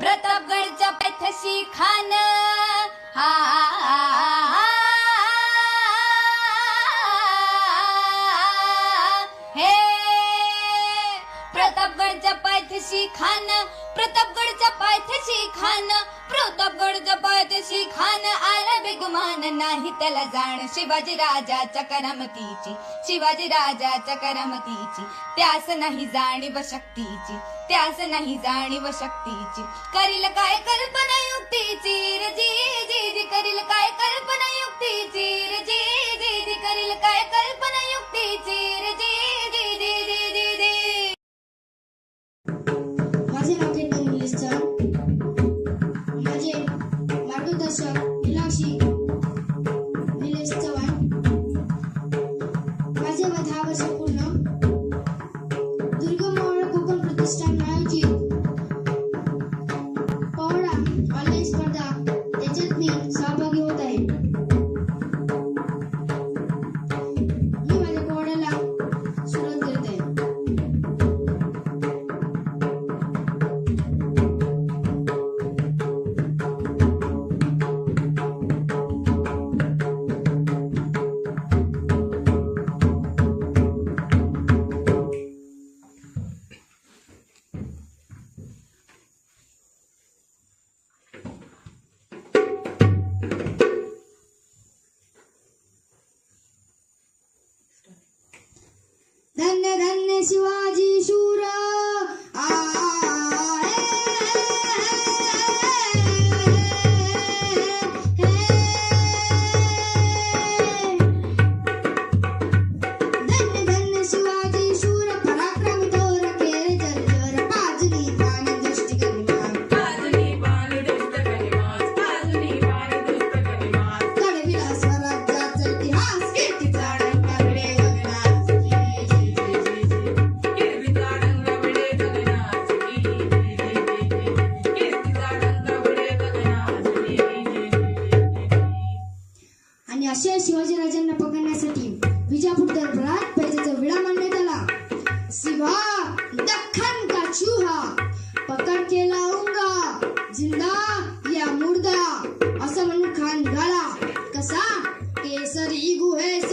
प्रतापगडचा पैथशी खान. हा. हे प्रतापगडच्या पायथ्याशी खान प्रतापगडच्या पायथ्याशी खान प्रतापगडच्या पायथ्याशी खान आला बेगुमान नाही त्याला जाण. शिवाजी राजाच्या करामतीची शिवाजी राजाच्या करामतीची. त्यास नाही जाणीव शक्तीची त्यास नाही जाणीव शक्तीची. करील काय कल्पना युक्तीची? रजी जी जी करील काय कल्पना युक्तीची? रजी जी धन्य धन्य शिवाजी शूरा आ जिंदा या मुर्दा असं म्हणून खान घाला कसा केसरी गुहेस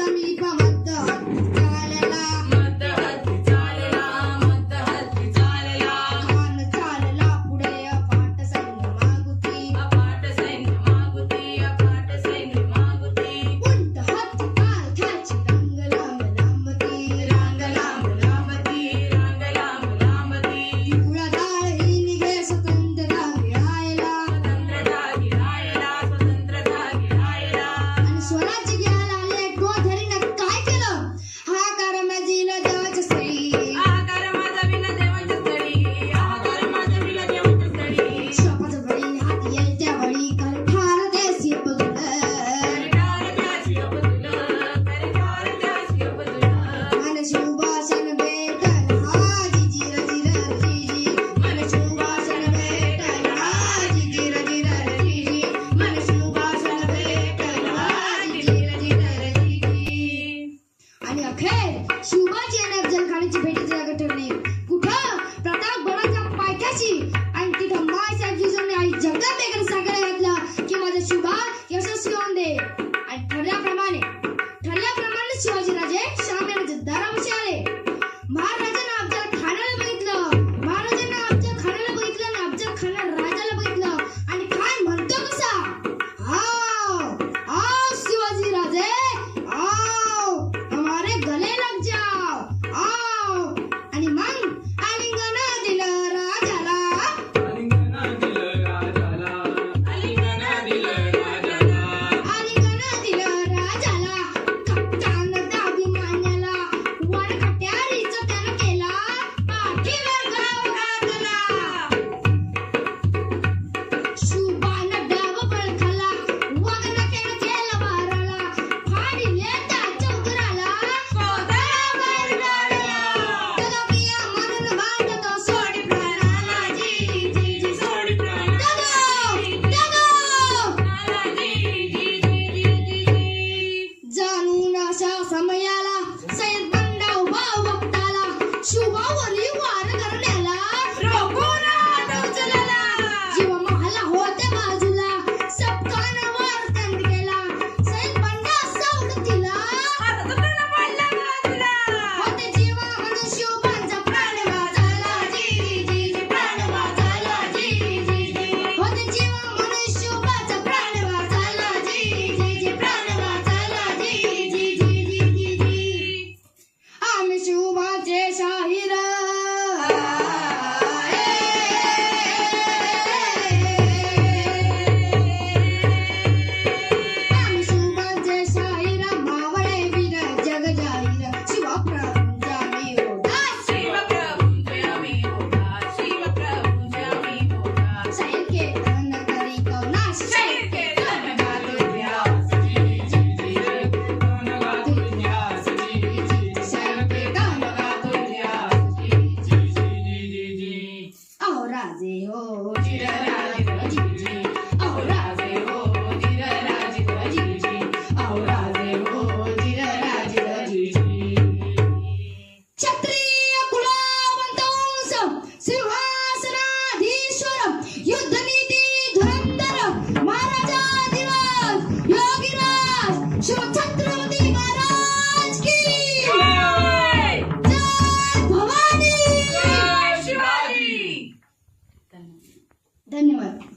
धन्यवाद.